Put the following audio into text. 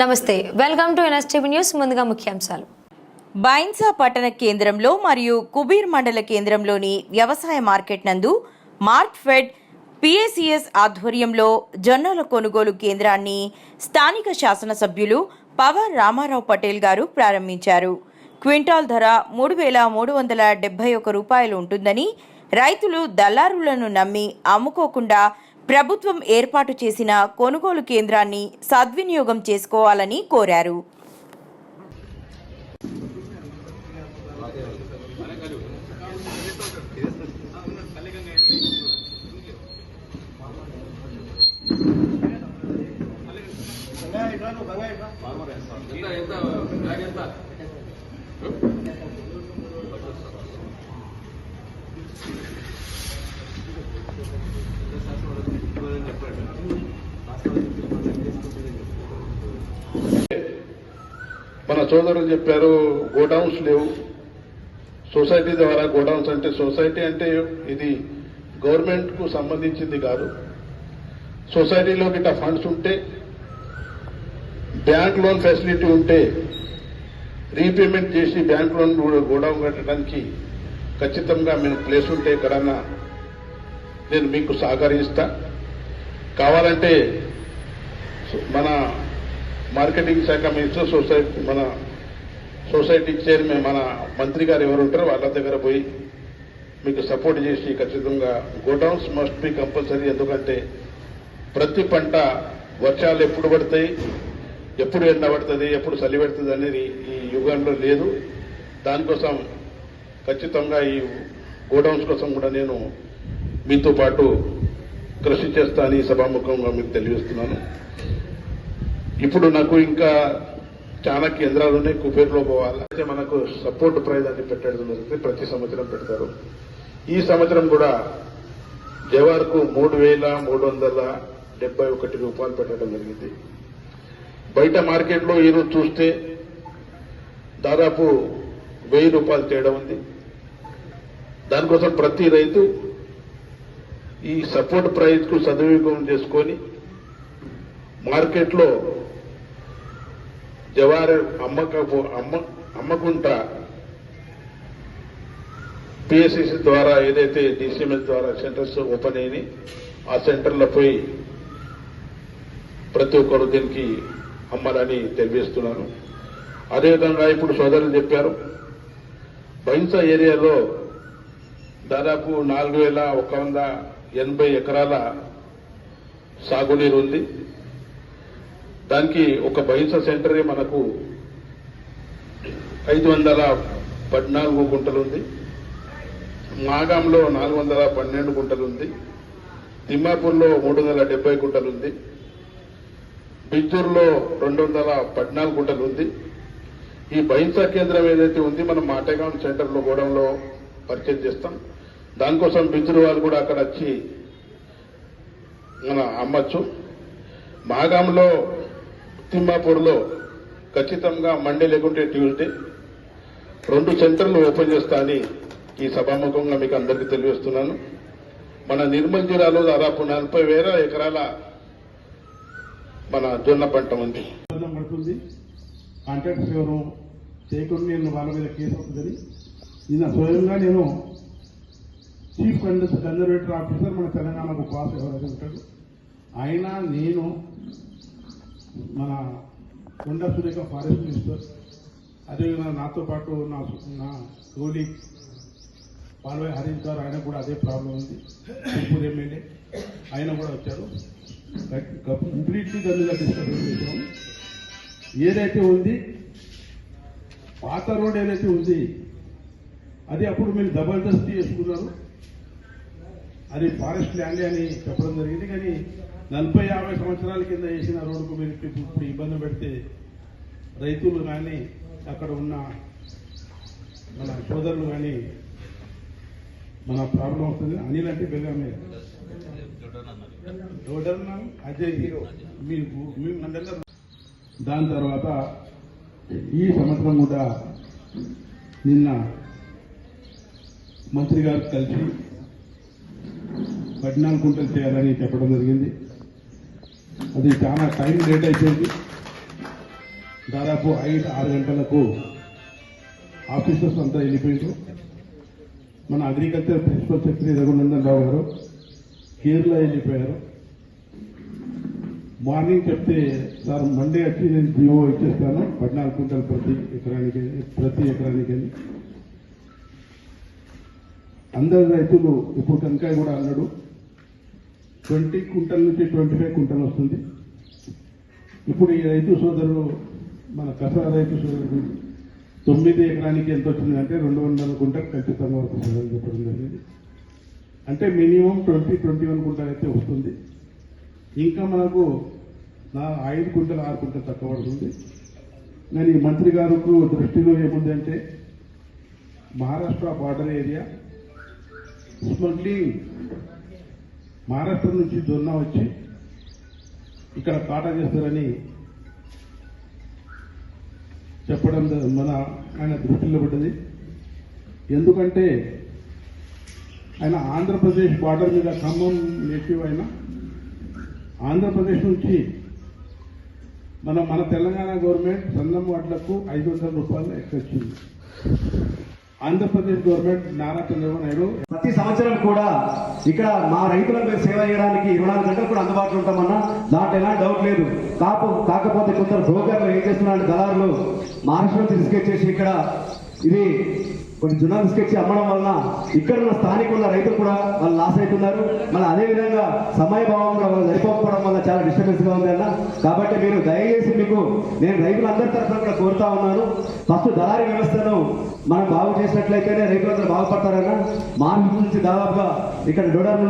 నమస్తే welcome to NSTV news ముందుగా ముఖ్యాంశాలు. బైన్సా పట్టణ కేంద్రంలో మరియు కుబీర్ మండల కేంద్రంలోని వ్యవసాయ మార్కెట్ నందు మార్క్ ఫెడ్ పిఏసిఎస్ ఆధ్వర్యంలో జొన్నల కొనుగోలు కేంద్రాన్ని స్థానిక శాసనసభ్యులు పవర్ రామారావు పటేల్ గారు ప్రారంభించారు. క్వింటాల్ ధర మూడు వేల మూడు వందల డెబ్బై ఒక రూపాయలు ఉంటుందని రైతులు దళారులను నమ్మి అమ్ముకోకుండా ప్రభుత్వం ఏర్పాటు చేసిన కొనుగోలు కేంద్రాన్ని సద్వినియోగం చేసుకోవాలని కోరారు. మన సోదరులు చెప్పారు గోడౌన్స్ లేవు. సొసైటీ ద్వారా గోడౌన్స్ అంటే సొసైటీ అంటే ఇది గవర్నమెంట్కు సంబంధించింది కాదు. సొసైటీలో గిట్ట ఫండ్స్ ఉంటే బ్యాంక్ లోన్ ఫెసిలిటీ ఉంటే రీపేమెంట్ చేసి బ్యాంక్ లోన్ గోడౌన్ కట్టడానికి ఖచ్చితంగా మేము ప్లేస్ ఉంటే ఎక్కడన్నా నేను మీకు సహకరిస్తా. కావాలంటే మన మార్కెటింగ్ శాఖ మినిస్టర్ సొసైటీ మన సొసైటీ చైర్మన్ మన మంత్రి గారు ఎవరు ఉంటారో వాళ్ళ దగ్గర పోయి మీకు సపోర్ట్ చేసి ఖచ్చితంగా గోడౌన్స్ మస్ట్ బి కంపల్సరీ. ఎందుకంటే ప్రతి పంట వర్షాలు ఎప్పుడు పడతాయి ఎప్పుడు ఎండ పడుతుంది ఎప్పుడు చలి పెడుతుంది అనేది ఈ యుగంలో లేదు. దానికోసం ఖచ్చితంగా ఈ గోడౌన్స్ కోసం కూడా నేను మీతో పాటు కృషి చేస్తానని ఈ సభాముఖంగా మీకు తెలియజేస్తున్నాను. ఇప్పుడు నాకు ఇంకా చాలా కేంద్రాలు ఉన్నాయి. కుబేర్లో పోవాలి. అయితే మనకు సపోర్ట్ ప్రైజ్ అని పెట్టడం జరుగుతుంది. ప్రతి సంవత్సరం పెడతారు. ఈ సంవత్సరం కూడా జవార్కు మూడు వేల మూడు వందల డెబ్బై ఒకటి రూపాయలు పెట్టడం జరిగింది. బయట మార్కెట్లో ఈరోజు చూస్తే దాదాపు వెయ్యి రూపాయలు తేడా ఉంది. దానికోసం ప్రతి రైతు ఈ సపోర్ట్ ప్రైజ్కు సద్వినియోగం చేసుకొని మార్కెట్లో జవారు అమ్మకపో అమ్మ అమ్మకుంటా పిఎస్సిసి ద్వారా ఏదైతే డిసిఎంఎస్ ద్వారా సెంటర్స్ ఓపెన్ అయ్యి ఆ సెంటర్లో పోయి ప్రతి ఒక్కరు దీనికి అమ్మాలని తెలియజేస్తున్నాను. అదేవిధంగా ఇప్పుడు సోదరులు చెప్పారు బైన్సా ఏరియాలో దాదాపు నాలుగు వేల ఒక వంద ఎనభై ఎకరాల సాగునీరు ఉంది. దానికి ఒక బహింస సెంటరే మనకు ఐదు వందల పద్నాలుగు గుంటలు ఉంది. మాగాంలో నాలుగు వందల పన్నెండు గుంటలు ఉంది. తిమ్మాపూర్లో మూడు వందల డెబ్బై గుంటలు ఉంది. రెండు వందల పద్నాలుగు గుంటలు ఉంది. ఈ బహింస కేంద్రం ఏదైతే ఉంది మనం మాటగాం సెంటర్లో గోడంలో పరిచయం చేస్తాం. దానికోసం బిజ్జూరు వాళ్ళు కూడా అక్కడ వచ్చి మన అమ్మచ్చు. మాగాంలో తిమ్మాపూర్లో ఖచ్చితంగా మండే లేకుంటే ట్యూస్డే. రెండు సెంటర్లు ఓపెన్ చేస్తా అని ఈ సభాముఖంగా మీకు అందరికీ తెలియజేస్తున్నాను. మన నిర్మల్ జిల్లాలో దాదాపు నలభై వేల ఎకరాల మన జొన్న పంట ఉంది. కాంట్రాక్టర్ ఎవరు చేయకుండా నేను వాళ్ళ మీద కేసు అవుతుందని నిన్న స్వయంగా నేను చీఫ్ కన్జర్వేటర్ ఆఫీసర్ మన తెలంగాణకు పాస్ ఎవరైతే ఉంటాడు ఆయన నేను మన కొండ సురేఖ ఫారెస్ట్ మినిస్టర్ అదేవిధంగా నాతో పాటు నా నా కోలి పాల్వై హరీష్ గారు ఆయన కూడా అదే ప్రాబ్లం ఉంది. తిరుపూర్ ఎమ్మెల్యే ఆయన కూడా వచ్చారు. కంప్లీట్లీ దాని మీద డిస్కషన్ ఏదైతే ఉంది పాత రోడ్ ఏదైతే ఉంది అది అప్పుడు మీరు జబర్దస్తి చేసుకున్నారు. అది ఫారెస్ట్ ల్యాండ్ అని చెప్పడం జరిగింది. కానీ నలభై యాభై సంవత్సరాల కింద వేసిన రోడ్డుకు మీరు ఇప్పుడు ఇబ్బంది పెడితే రైతులు కానీ అక్కడ ఉన్న మన సోదరులు కానీ మన ప్రాబ్లం అవుతుంది అనిల్ అంటే బెల్లామే అజయ్ మీ మీ మండలం దాని తర్వాత ఈ సంవత్సరం కూడా నిన్న మంత్రి గారు కలిసి పద్నాలుగు గుంటలు చేయాలని చెప్పడం జరిగింది. అది చాలా టైం లేట్ అయిపోయింది. దాదాపు ఐదు ఆరు గంటలకు ఆఫీసర్స్ అంతా వెళ్ళిపోయారు మన agriculture principal secretary Raghunandan Rao garu Kerala వెళ్ళిపోయారు. మార్నింగ్ చెప్తే సార్ మండే వచ్చి నేను జీవో ఇచ్చేస్తాను. పద్నాలుగు క్వింటల్ ప్రతి ఎకరానికి ప్రతి ఎకరానికి. అందరి అందరు రైతులు ఇప్పుడు టెంకాయ కూడా అన్నాడు. ట్వంటీ క్వింటల్ నుంచి ట్వంటీ ఫైవ్ క్వింటల్ వస్తుంది. ఇప్పుడు ఈ రైతు సోదరుడు మన కస రైతు సోదరుడు తొమ్మిది ఎకరానికి ఎంత వచ్చింది అంటే రెండు వందల క్వింటల్ ఖచ్చితంగా వస్తుందని చెప్పడం జరిగింది. అంటే minimum twenty twenty one quintal అయితే వస్తుంది. ఇంకా మనకు నా ఐదు క్వింటల్ ఆరు క్వింటల్ తక్కువ పడుతుంది. నేను ఈ మంత్రి గారికి దృష్టిలో ఏముంది అంటే Maharashtra border area smuggling Maharashtra నుంచి జొన్న వచ్చి ఇక్కడ కాటా చేస్తారని చెప్పడం మన ఆయన దృష్టిలో పడ్డది ఎందుకంటే ఆయన ఆంధ్రప్రదేశ్ బార్డర్ మీద ఖమ్మం నేటివ్ ఆయన ఆంధ్రప్రదేశ్ నుంచి మన మన తెలంగాణ గవర్నమెంట్ సన్నం వడ్లకు ఐదు వందల రూపాయలు ఎక్కువ వచ్చింది ఆంధ్రప్రదేశ్ గవర్నమెంట్ నారా చంద్రబాబు నాయుడు. ప్రతి సంవత్సరం కూడా ఇక్కడ మా రైతులకు మేము సేవ చేయడానికి ఇరవై నాలుగు గంటలు కూడా అందుబాటులో ఉంటామన్నా దాంట్లో ఎలాంటి డౌట్ లేదు. కాపు కాకపోతే కొందరు బ్రోకర్లు ఏం చేస్తున్నారు దళారులు మహారాష్ట్రలో తీసుకొచ్చేసి ఇక్కడ ఇది కొన్ని జునా తీసుకొచ్చి అమ్మడం వలన ఇక్కడ ఉన్న స్థానిక ఉన్న రైతులు కూడా వాళ్ళు లాస్ అవుతున్నారు. మళ్ళీ అదే విధంగా సమయభావం కూడా వాళ్ళు సరిపోకపోవడం వల్ల చాలా డిస్టర్బెన్స్గా ఉంది అన్న. కాబట్టి మీరు దయచేసి మీకు నేను రైతులందరి తరఫున కూడా కోరుతా ఉన్నాను. ఫస్ట్ దళారీ వ్యవస్థను మనం బాగు చేసినట్లయితేనే రైతులందరూ బాగుపడతారన్న. మార్పు నుంచి దాదాపుగా ఇక్కడ డోడర్